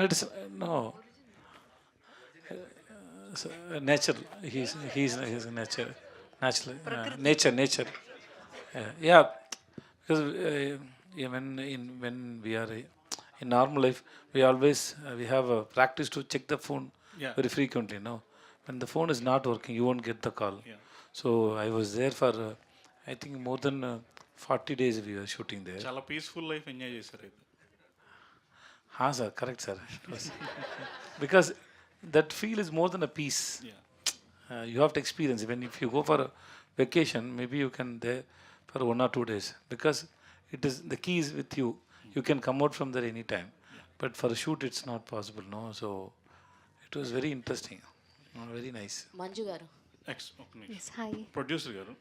It's no. So, natural. He's he's he's a nature, natural uh, nature nature. Uh, yeah, because uh, even in when we are uh, in normal life, we always uh, we have a practice to check the phone Yeah. very frequently. No, when the phone is not working, you won't get the call. Yeah. So I was there for uh, I think more than uh, 40 days we were shooting there. చాలా peaceful life enjoy చేశారు అయితే Ah, sir, correct, sir. because that feel is more than a piece. Yeah. Uh, you have to experience. Even if you go for a vacation, maybe you can there for one or two days because it is the key is with you. You can come out from there anytime. Yeah. But for a shoot, it's not possible, no? So it was very interesting. Very nice. Manju Garu. Ex- yes, hi. Producer Garu.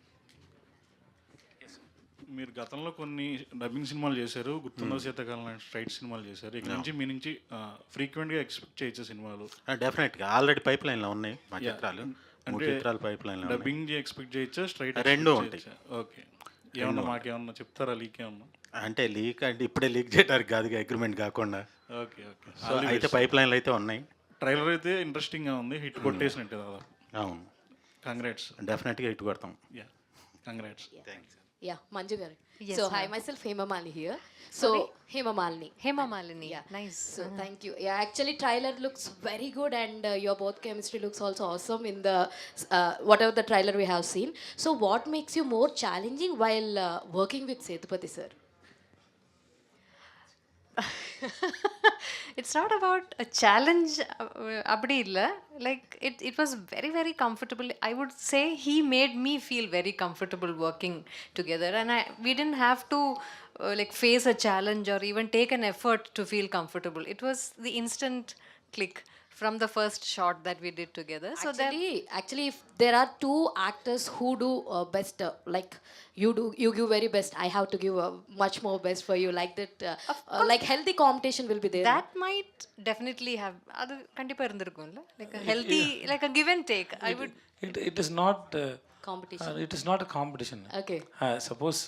మీరు గతంలో కొన్ని dubbing సినిమాలు చేశారు. గుర్తుందో శీతకాలం లాంటి straight సినిమాలు చేశారు. ఇక్కడ నుంచి మీ నుంచి ఫ్రీక్వెంట్గా ఎక్స్పెక్ట్ చేయొచ్చు సినిమాలు. డెఫినెట్గా ఆల్రెడీ పైప్ లైన్లో ఉన్నాయి మా చిత్రాలు. మూడు చిత్రాలు పైప్ ఉన్నాయి. డబ్బింగ్ ఎక్స్పెక్ట్ చేయొచ్చా? స్ట్రైట్ రెండు ఉంటాయి. ఓకే ఏమన్నా మాకేమన్నా చెప్తారా? లీక్ ఏమన్నా? అంటే లీక్ అంటే ఇప్పుడే లీక్ చేయడానికి కాదు అగ్రిమెంట్ కాకుండా. ఓకే ఓకే సో అయితే పైప్ లైన్లు అయితే ఉన్నాయి. ట్రైలర్ అయితే ఇంట్రెస్టింగ్గా ఉంది. హిట్ కొట్టేసినట్టే దాదాపు. అవును. కంగ్రాట్స్ డెఫినెట్గా ఇటు కొడతాం. యా కంగ్రాట్స్ యా మంజు గారు Yes, so. Hi myself Hemamalini here so Hemamalini Hema Malini. Yeah. Nice. So thank you. Yeah, actually, trailer looks very good, and uh, your both chemistry looks also awesome in the uh, whatever the trailer we have seen. So, what makes you more challenging while uh, working with Sethupathi sir? it's not about a challenge uh, அப்படி இல்ல like it it was very very comfortable i would say he made me feel very comfortable working together and i we didn't have to uh, like face a challenge or even take an effort to feel comfortable it was the instant click from the first shot that we did together so then actually, actually, if there are two actors who do uh, best, uh, like you do, you give very best. I have to give uh, much more best for you. Like that, uh, uh, like healthy competition will be there. that might definitely have அது கண்டிப்பா இருந்திருக்கும்ல like a healthy like a give and take i would It, it is not. Uh, competition. uh, it is not a competition. Okay. Uh, suppose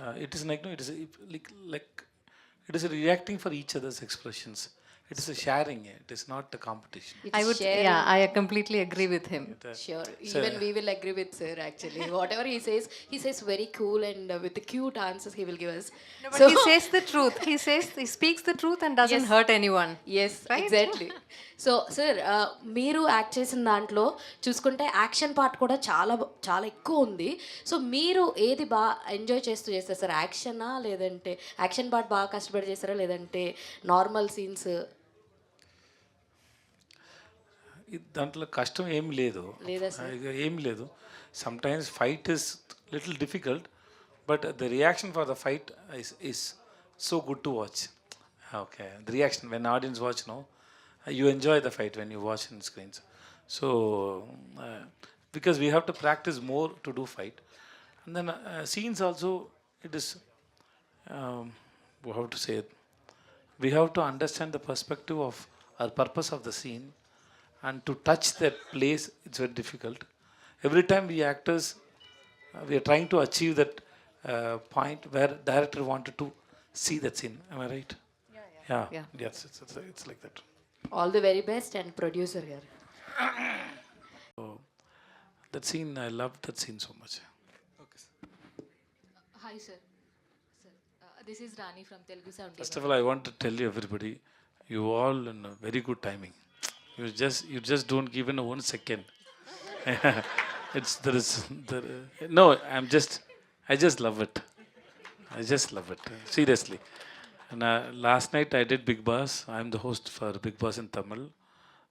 uh, it is like no, it is a, like like it is reacting for each other's expressions. It is a sharing. It is not a competition. It's I would, sharing. yeah, I completely agree with him. Sure. Even we will agree with sir actually. Whatever he says, he says very cool and uh, with the cute answers he will give us. No, but he says the truth. He says he speaks the truth and doesn't Yes. hurt anyone. Yes Right? Exactly so sir మీరు act చేసిన దాంట్లో చూసుకుంటే action part కూడా చాలా బ- చాలా ఎక్కువ ఉంది సో మీరు ఏది బాగా ఎంజాయ్ చేస్తూ చేస్తారు సార్ యాక్షనా లేదంటే యాక్షన్ పార్ట్ బాగా కష్టపడి చేస్తారా లేదంటే నార్మల్ సీన్స్ దాంట్లో కష్టం ఏం లేదు. లేదా సార్? ఇక ఏం లేదు. Sometimes fight is little difficult but the reaction for the fight is is so good to watch okay the reaction when audience watch no you enjoy the fight when you watch in screens so because we have to practice more to do fight and then scenes also it is how to say we have to understand the perspective of or purpose of the scene. and to touch that place, it's very difficult. Every time we actors, uh, we are trying to achieve that uh, point where director wanted to see that scene. Am I right? Yeah. Yeah. yeah. yeah. Yes, it's, it's, it's, like that. All the very best and producer here. that scene, I love that scene so much. Okay, sir. Hi, sir. sir. Uh, this is Rani from Telugu Sound. First of all, I want to tell you everybody, you all in very good timing. You just you just don't give in one second. it's there is there, no. I'm just I just love it. I just love it seriously. And uh, last night I did Big Boss. I'm the host for Big Boss in Tamil.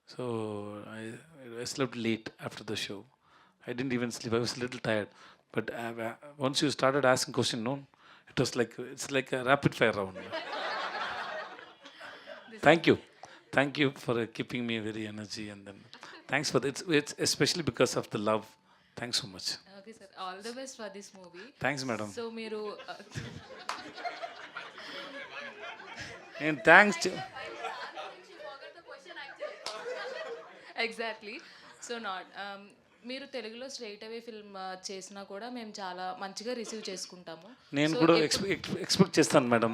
So I, I slept late after the show. I didn't even sleep. I was a little tired. But uh, uh, once you started asking question, no, it was like it's like a rapid fire round. Thank you, thank you for uh, keeping me very energy and then thanks for that. It's, it's especially because of the love. Thanks so much. Okay, sir. All the best for this movie. Thanks, madam. So, మీరు uh, And thanks. To, exactly so not um, మీరు తెలుగులో straight అవే film చేసినా కూడా మేము చాలా మంచిగా receive చేసుకుంటాము నేను So, కూడా ఎక్స్పెక్ట్ చేస్తాను మేడం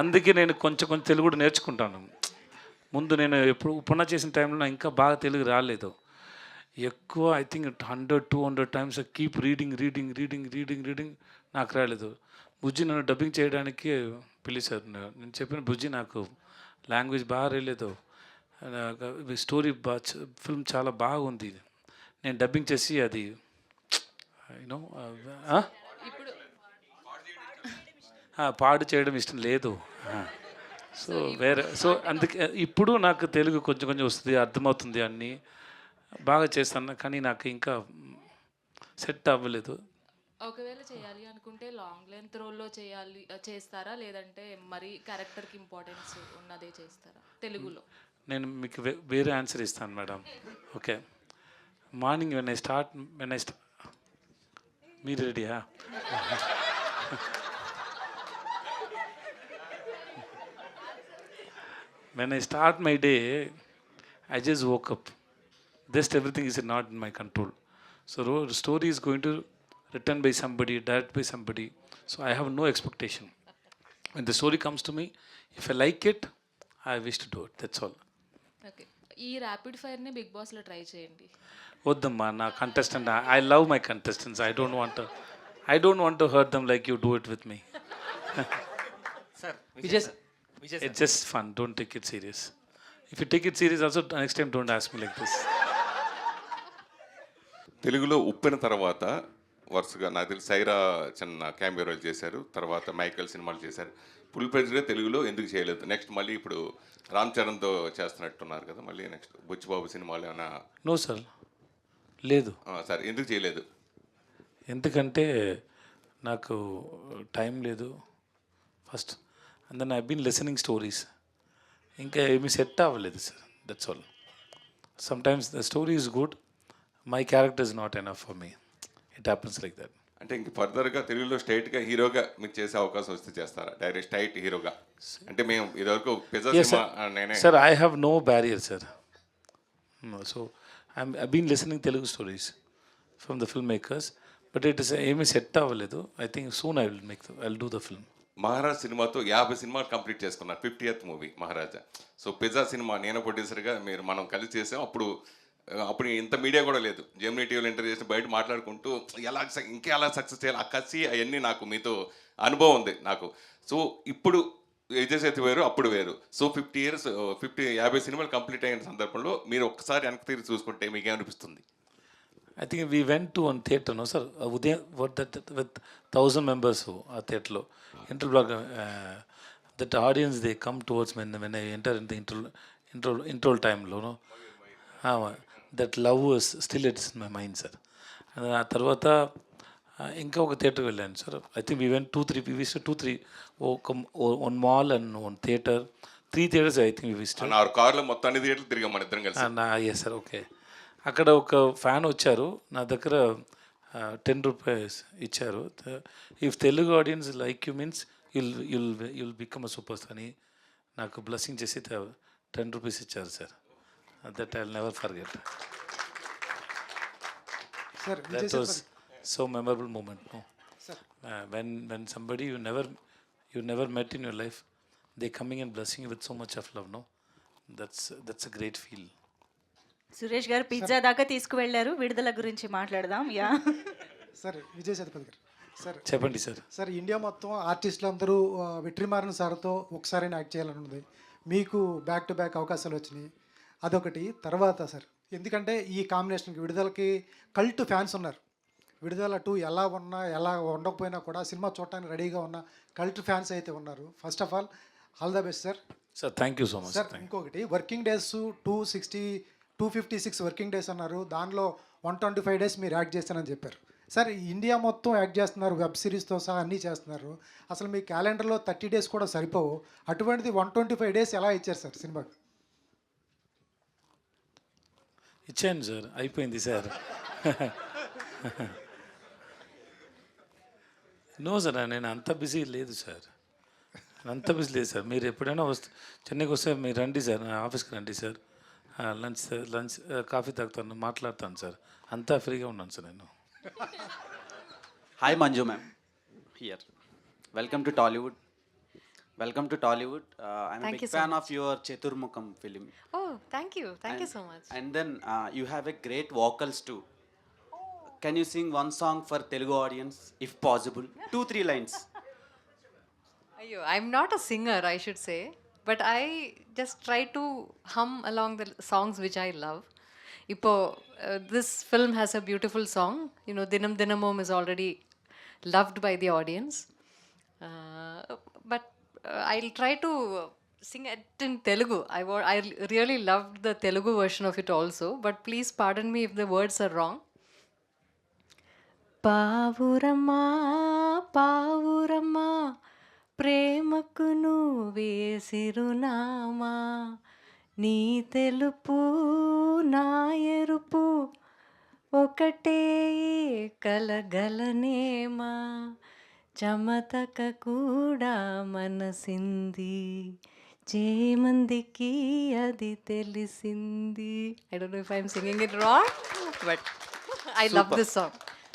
అందుకే నేను కొంచెం కొంచెం తెలుగు కూడా నేర్చుకుంటాను ముందు నేను ఎప్పుడు ఉపన్న చేసిన టైంలో నాకు ఇంకా బాగా తెలుగు రాలేదు. ఎక్కువ I think hundred two hundred times keep reading reading reading reading reading నాకు రాలేదు. బుజ్జి నన్ను డబ్బింగ్ చేయడానికి పిలిచారు నేను చెప్పిన బుజ్జి నాకు లాంగ్వేజ్ బాగా రాలేదు. స్టోరీ బా ఫిల్మ్ చాలా బాగుంది. నేను డబ్బింగ్ చేసి అది యూనో పాడు చేయడం ఇష్టం లేదు. సో వేరే సో అందుకే ఇప్పుడు నాకు తెలుగు కొంచెం కొంచెం వస్తుంది అర్థమవుతుంది అన్నీ. బాగా చేస్తాను కానీ నాకు ఇంకా సెట్ అవ్వలేదు. ఒకవేళ చేయాలి అనుకుంటే లాంగ్ లెంత్ రోల్లో చేయాలి చేస్తారా? లేదంటే మరి క్యారెక్టర్కి ఇంపార్టెన్స్ ఉన్నదే చేస్తారా? తెలుగులో. నేను మీకు వేరే ఆన్సర్ ఇస్తాను madam okay morning when I start when I start మీరు రెడీయా when I start my day, I just woke up. Just everything is not in my control. So ro- the story is going to written by somebody, directed by somebody. So I have no expectation. When the story comes to me, if I like it, I wish to do it. That's all. Okay ఈ rapid ఫైర్ని big బాస్లో try చేయండి వద్దమ్మా నా contestant I love my contestants I don't want I don't want to hurt them like you do it with me sir Vijay it's just fun don't take it serious if you take it serious also next time don't ask me like this తెలుగులో ఉప్పిన తర్వాత వరుసగా నాకు తెలిసి సైరా చిన్న cameo role చేశారు. తర్వాత Michael సినిమాలు చేశారు. ఫుల్ ప్రెజ్గా తెలుగులో ఎందుకు చేయలేదు? నెక్స్ట్ మళ్ళీ ఇప్పుడు రామ్ చరణ్తో చేస్తున్నట్టున్నారు కదా మళ్ళీ నెక్స్ట్ బుచ్చిబాబు సినిమాలు ఏమైనా నో సార్ లేదు. ఆ, సరే ఎందుకు చేయలేదు? ఎందుకంటే నాకు టైం లేదు. First and then I been listening stories ఇంకా ఏమీ సెట్ అవ్వలేదు sir that's all some times the story is good my character is not enough for me it happens like that అంటే ఇంక ఫర్దర్గా తెలుగులో స్ట్రైట్గా హీరోగా మీకు చేసే అవకాశం వస్తే చేస్తారా? డైరెక్ట్ స్ట్రైట్ హీరోగా? అంటే మేము ఇదివరకు Pizza I have no barrier, sir. No, so I'm, I've been listening Telugu stories from the filmmakers, but it is ఏమీ సెట్ అవ్వలేదు. I think soon I will make I will do the film Maharaj సినిమాతో యాభై సినిమాలు complete చేసుకున్నారు fiftieth movie Maharaja. So Pizza cinema నేను ప్రొడ్యూసర్గా మీరు మనం కలిసి చేసాం. అప్పుడు అప్పుడు ఇంత మీడియా కూడా లేదు. జెమినీ టీవీలో ఇంటర్వ్యూ చేసి బయట మాట్లాడుకుంటూ ఎలా ఇంకా ఎలా సక్సెస్ చేయాలి ఆ కసి అవన్నీ నాకు మీతో అనుభవం ఉంది నాకు. సో ఇప్పుడు యజసేతి వేరు అప్పుడు వేరు. సో ఫిఫ్టీ ఇయర్స్ ఫిఫ్టీ యాభై సినిమాలు కంప్లీట్ అయిన సందర్భంలో మీరు ఒక్కసారి వెనక్కి తిరిగి చూసుకుంటే మీకేమనిపిస్తుంది? I think we went to one theatre no sir ఉదయం what that with thousand members ఆ థియేటర్లో inter block that audience they come towards men when I enter in the inter intro intro టైంలోనో that love still it's in my mind sir ఆ తర్వాత ఇంకా ఒక థియేటర్కి వెళ్ళాను sir I think we went two three we visit two three ఒక one mall and one theatre three theatres I think we visit కార్లో మొత్తం అన్ని థియేటర్లు తిరిగాం మన ఇద్దరం కలిసి. ఎస్ సార్ ఓకే అక్కడ ఒక ఫ్యాన్ వచ్చారు. నా దగ్గర టెన్ రూపీస్ ఇచ్చారు. If Telugu audience like you means you'll you'll you'll become a superstar అని నాకు బ్లెస్సింగ్ చేసి టెన్ రూపీస్ ఇచ్చారు sir. That I never forget that was so memorable moment no when when somebody you never you never met in your life they coming and blessing with so much of love no that's that's a great feel Suresh గారు Pizza దాకా తీసుకువెళ్ళారు. విడుదల గురించి మాట్లాడదాం. Yeah. Sir Vijay సతపతి గారు. Sir చెప్పండి sir. Sir India మొత్తం ఆర్టిస్టులు అందరూ వెట్రిమారన్ సార్తో ఒకసారి యాక్ట్ చేయాలని ఉంది. మీకు బ్యాక్ టు బ్యాక్ అవకాశాలు వచ్చినాయి. అదొకటి. తర్వాత సార్ ఎందుకంటే ఈ కాంబినేషన్కి విడుదలకి కల్ట్ ఫ్యాన్స్ ఉన్నారు. విడుదల టూ ఎలా ఉన్నా ఎలా ఉండకపోయినా కూడా సినిమా చూడటానికి రెడీగా ఉన్న కల్ట్ ఫ్యాన్స్ అయితే ఉన్నారు. First of all all the best sir sir thank you so much sir ఇంకొకటి. Working days two sixty two fifty six working days అన్నారు. దానిలో వన్ ట్వంటీ ఫైవ్ డేస్ మీరు యాడ్ చేస్తానని చెప్పారు. సార్ ఇండియా మొత్తం act చేస్తున్నారు. వెబ్ సిరీస్తో సహా అన్నీ చేస్తున్నారు. అసలు మీ క్యాలెండర్లో థర్టీ డేస్ కూడా సరిపోవు. అటువంటిది వన్ ట్వంటీ ఫైవ్ డేస్ ఎలా ఇచ్చారు సార్ సినిమాకి ఇచ్చాను సార్. అయిపోయింది సార్. నో సార్ నేను అంత బిజీ లేదు సార్. అంత బిజీ లేదు సార్. మీరు ఎప్పుడైనా వస్తే చెన్నైకి వస్తే మీరు రండి సార్ నా ఆఫీస్కి రండి సార్. లంచ్ లంచ్ కాఫీ తాగుతాను మాట్లాడతాను సార్. అంతా ఫ్రీగా ఉన్నాను సార్ నేను. Hi Manju ma'am here welcome to Tollywood welcome to Tollywood I fan of your Chathurmukham film thank you thank you so much and then you have a great vocals to can you sing one song for Telugu audience if possible two three lines అయ్యో I'm not a singer I should say Ayyo, I'm not a singer, I should say, but I just try to hum along the songs which I love. Ipo, uh, this film has a beautiful song. You know, Dinam Dinamom is already loved by the audience. Uh, but uh, I'll try to sing it in Telugu. I, wa- I really loved the Telugu version of it also, but please pardon me if the words are wrong. పావురమ్మా పావురమ్మా ప్రేమకు వేసిరునామా నీ తెలుపు నా ఎరుపు ఒకటే కలగలనేమా. చమతక కూడా మనసింది చేమందికి అది తెలిసింది. I don't know if I'm singing it wrong but I love this song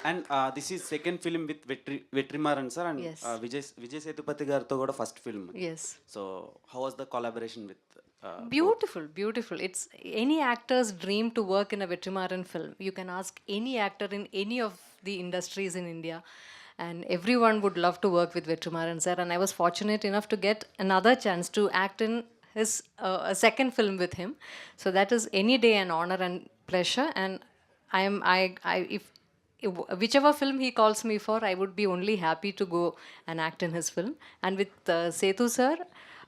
And uh, this is second film with Vetri, Vetrimaran sir and Yes. uh, Vijay, Vijay Sethupathi గారితో కూడా first film yes so how was the collaboration with Beautiful, beautiful. It's any actor's dream to work in a Vetrimaran film. You can ask any actor in any of the industries in India, and everyone would love to work with Vetrimaran sir. And I was fortunate enough to get another chance to act in his uh, a second film with him. So that is any day an honor and pleasure. And I am I I if whichever film he calls me for, I would be only happy to go and act in his film. And with uh, Setu sir,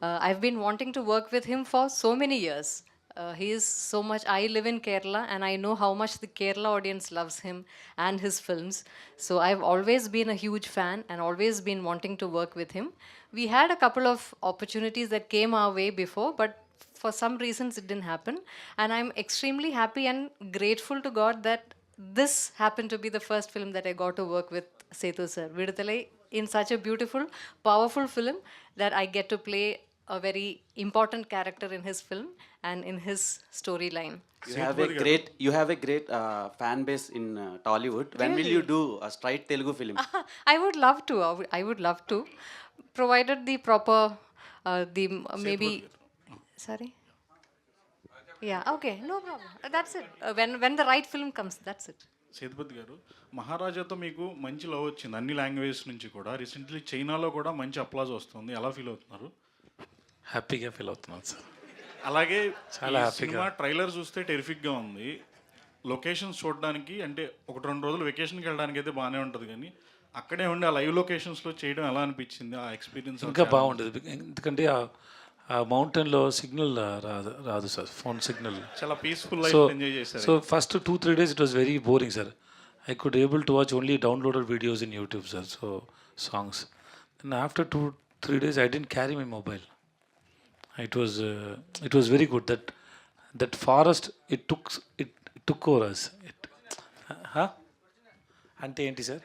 uh, I've been wanting to work with him for so many years. Uh, he is so much. I live in Kerala and I know how much the Kerala audience loves him and his films. So I've always been a huge fan and always been wanting to work with him. We had a couple of opportunities that came our way before, but for some reasons it didn't happen. And I'm extremely happy and grateful to God that this happened to be the first film that I got to work with Setu sir. Viduthalai in such a beautiful, powerful film that I get to play a very important character in his film and in his storyline. You have a great, you have a great uh, fan base in uh, Tollywood. When will you do a straight Telugu film? I would love to. I would- I would love to, provided the proper, uh, the uh, maybe. Sorry. Yeah. Okay. No problem. Uh, That's it. Uh, when when the right film comes, that's it. Sethupathi గారు మహారాజాతో మీకు మంచి love వచ్చింది అన్ని languages నుంచి కూడా recently చైనాలో కూడా మంచి అప్లాజ్ వస్తుంది ఎలా ఫీల్ అవుతున్నారు హ్యాపీగా ఫీల్ అవుతున్నాను సార్ అలాగే చాలా. సినిమా ట్రైలర్ చూస్తే టెరిఫిక్గా ఉంది లొకేషన్స్ చూడడానికి అంటే ఒకటి రెండు రోజులు వెకేషన్కి వెళ్ళడానికి అయితే బాగానే ఉంటుంది కానీ అక్కడే ఉండి ఆ లైవ్ లొకేషన్స్లో చేయడం ఎలా అనిపించింది ఆ ఎక్స్పీరియన్స్ ఇంకా బాగుండేది ఎందుకంటే ఆ- ఆ మౌంటైన్లో సిగ్నల్ రాదు రాదు సార్ ఫోన్ సిగ్నల్. చాలా పీస్ఫుల్ సో లైఫ్ ఎంజాయ్ చేశారు. So first two three days it was very boring sir. I could able to watch only downloaded videos in YouTube sir so songs. And after two three days I didn't carry my mobile it was it was very good that that forest it took it took over us it అంటే ఏంటి sir?